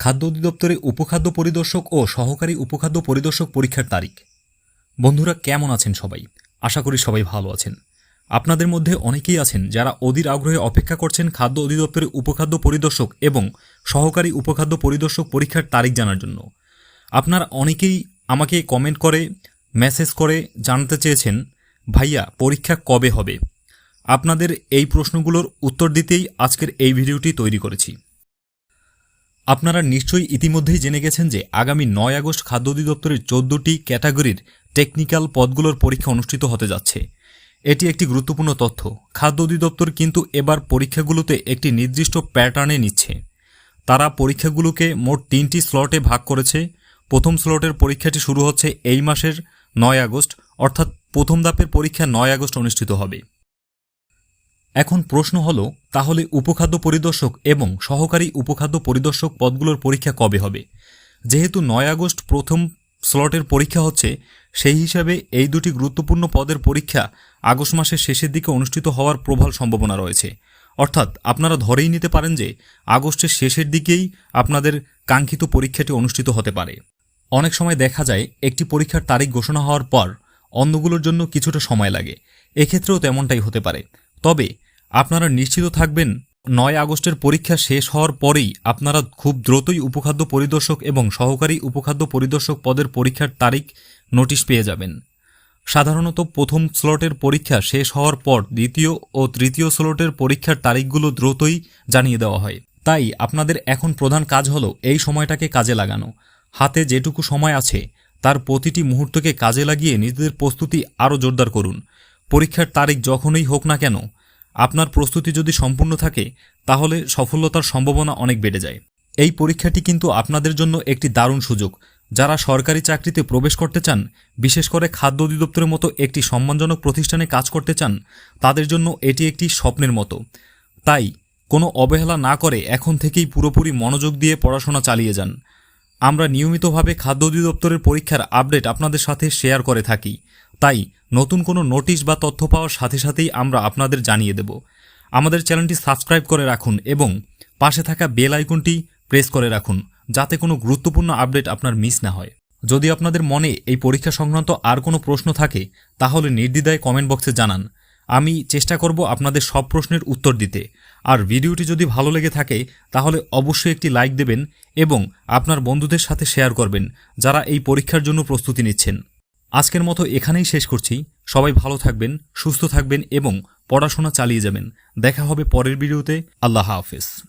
খাদ্য অধিদপ্তরে উপখাদ্য পরিদর্শক ও সহকারী উপখাদ্য পরিদর্শক পরীক্ষার তারিখ। বন্ধুরা, কেমন আছেন সবাই? আশা করি সবাই ভালো আছেন। আপনাদের মধ্যে অনেকেই আছেন যারা অধীর আগ্রহে অপেক্ষা করছেন খাদ্য অধিদপ্তরে উপখাদ্য পরিদর্শক এবং সহকারী উপখাদ্য পরিদর্শক পরীক্ষার তারিখ জানার জন্য। আপনার অনেকেই আমাকে কমেন্ট করে মেসেজ করে জানতে চেয়েছেন, ভাইয়া, পরীক্ষা কবে হবে? আপনাদের এই প্রশ্নগুলোর উত্তর দিতেই আজকের এই ভিডিওটি তৈরি করেছি। আপনারা নিশ্চয়ই ইতিমধ্যেই জেনে গেছেন যে আগামী নয় আগস্ট খাদ্য অধিদপ্তরের চোদ্দটি ক্যাটাগরির টেকনিক্যাল পদগুলোর পরীক্ষা অনুষ্ঠিত হতে যাচ্ছে। এটি একটি গুরুত্বপূর্ণ তথ্য। খাদ্য অধিদপ্তর কিন্তু এবার পরীক্ষাগুলোতে একটি নির্দিষ্ট প্যাটার্নে নিচ্ছে। তারা পরীক্ষাগুলোকে মোট তিনটি স্লটে ভাগ করেছে। প্রথম স্লটের পরীক্ষাটি শুরু হচ্ছে এই মাসের নয় আগস্ট, অর্থাৎ প্রথম ধাপের পরীক্ষা নয় আগস্ট অনুষ্ঠিত হবে। এখন প্রশ্ন হল, তাহলে উপখাদ্য পরিদর্শক এবং সহকারী উপখাদ্য পরিদর্শক পদগুলোর পরীক্ষা কবে হবে? যেহেতু নয় আগস্ট প্রথম স্লটের পরীক্ষা হচ্ছে, সেই হিসাবে এই দুটি গুরুত্বপূর্ণ পদের পরীক্ষা আগস্ট মাসের শেষের দিকে অনুষ্ঠিত হওয়ার প্রবল সম্ভাবনা রয়েছে। অর্থাৎ আপনারা ধরেই নিতে পারেন যে, আগস্টের শেষের দিকেই আপনাদের কাঙ্ক্ষিত পরীক্ষাটি অনুষ্ঠিত হতে পারে। অনেক সময় দেখা যায়, একটি পরীক্ষার তারিখ ঘোষণা হওয়ার পর অন্যগুলোর জন্য কিছুটা সময় লাগে। এক্ষেত্রেও তেমনটাই হতে পারে। তবে আপনারা নিশ্চিত থাকবেন, নয় আগস্টের পরীক্ষা শেষ হওয়ার পরেই আপনারা খুব দ্রুতই উপখাদ্য পরিদর্শক এবং সহকারী উপখাদ্য পরিদর্শক পদের পরীক্ষার তারিখ নোটিশ পেয়ে যাবেন। সাধারণত প্রথম স্লটের পরীক্ষা শেষ হওয়ার পর দ্বিতীয় ও তৃতীয় স্লটের পরীক্ষার তারিখগুলো দ্রুতই জানিয়ে দেওয়া হয়। তাই আপনাদের এখন প্রধান কাজ হলো এই সময়টাকে কাজে লাগানো। হাতে যেটুকু সময় আছে, তার প্রতিটি মুহূর্তকে কাজে লাগিয়ে নিজেদের প্রস্তুতি আরও জোরদার করুন। পরীক্ষার তারিখ যখনই হোক না কেন, আপনার প্রস্তুতি যদি সম্পূর্ণ থাকে, তাহলে সফলতার সম্ভাবনা অনেক বেড়ে যায়। এই পরীক্ষাটি কিন্তু আপনাদের জন্য একটি দারুণ সুযোগ। যারা সরকারি চাকরিতে প্রবেশ করতে চান, বিশেষ করে খাদ্য অধিদপ্তরের মতো একটি সম্মানজনক প্রতিষ্ঠানে কাজ করতে চান, তাদের জন্য এটি একটি স্বপ্নের মতো। তাই, কোনো অবহেলা না করে এখন থেকেই পুরোপুরি মনোযোগ দিয়ে পড়াশোনা চালিয়ে যান। আমরা নিয়মিতভাবে খাদ্য অধিদপ্তরের পরীক্ষার আপডেট আপনাদের সাথে শেয়ার করে থাকি। তাই নতুন কোনো নোটিশ বা তথ্য পাওয়ার সাথে সাথেই আমরা আপনাদের জানিয়ে দেব। আমাদের চ্যানেলটি সাবস্ক্রাইব করে রাখুন এবং পাশে থাকা বেল আইকনটি প্রেস করে রাখুন, যাতে কোনো গুরুত্বপূর্ণ আপডেট আপনার মিস না হয়। যদি আপনাদের মনে এই পরীক্ষা সংক্রান্ত আর কোনো প্রশ্ন থাকে, তাহলে নির্দ্বিধায় কমেন্ট বক্সে জানান। আমি চেষ্টা করব আপনাদের সব প্রশ্নের উত্তর দিতে। আর ভিডিওটি যদি ভালো লেগে থাকে, তাহলে অবশ্যই একটি লাইক দেবেন এবং আপনার বন্ধুদের সাথে শেয়ার করবেন, যারা এই পরীক্ষার জন্য প্রস্তুতি নিচ্ছেন। আজকের মতো এখানেই শেষ করছি। সবাই ভালো থাকবেন, সুস্থ থাকবেন এবং পড়াশোনা চালিয়ে যাবেন। দেখা হবে পরের ভিডিওতে। আল্লাহ হাফেজ।